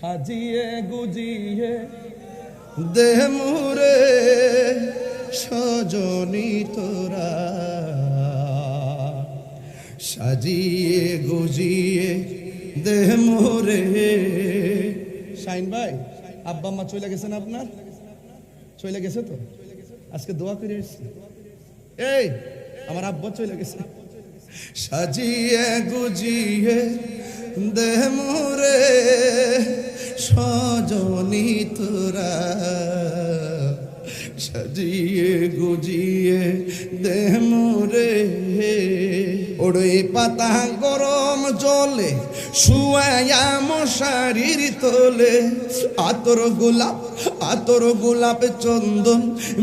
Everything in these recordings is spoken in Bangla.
সাজিয়ে গুজিয়ে দেহ মুরে সজনি তোরা। সাজিয়ে গুজিয়ে দেহ মুরে শাইন ভাই, আব্বা মা চলে গেছেন আপনার? চলে গেছে তো? আজকে দোয়া করে এসছি। এই, আমার আব্বা চলে গেছে। সাজিয়ে গুজিয়ে দেহ মুরে সজনি তোরা সাজিয়ে গুজিয়ে দেহ মুরে ওড়ে পাতা গরম জলে, শুয়ায়া মশারির তোলে। আতর গোলাপ আতর গোলাপ চন্দন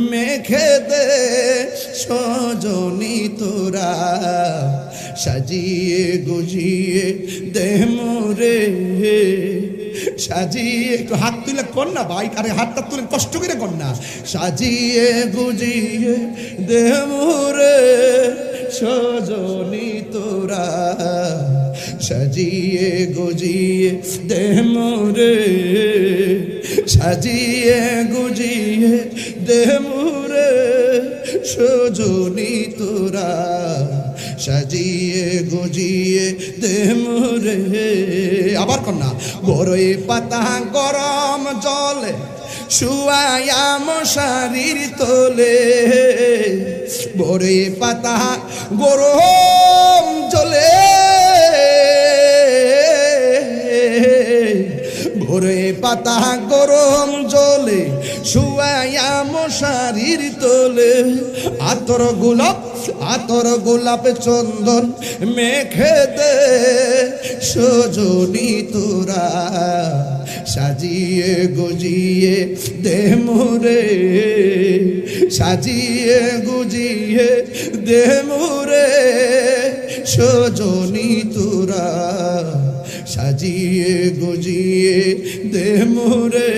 মেখে দে সজনি তোরা সাজিয়ে গুজিয়ে দে মোরে। সাজিয়ে হাত তুলে কর না ভাই, আরে হাতটা তুলে কষ্ট করে কর না সাজিয়ে গুজিয়ে দে মোরে, সজনি তোরা। সাজিয়ে গুজিয়ে দে মোরে, সাজিয়ে গুজিয়ে দে মোরে, সজনি তোরা। সাজিয়ে গুজিয়ে দে মোরে আবার কন্যা বড়ই পাতা গরম জলে শুয়ায়া মশারির তোলে। বড়ই পাতা গরম জলে। পাতা গরম জলে শুয়ায়া মশারির তোলে। আতর গোলাপ আতর গোলাপ চন্দন মেখে দে, সজনি তোরা সাজিয়ে গজিয়ে দে মোরে। সাজিয়ে গুজিয়ে দে মোরে, সজনি তোরা সাজিয়ে গজিয়ে দে মোরে।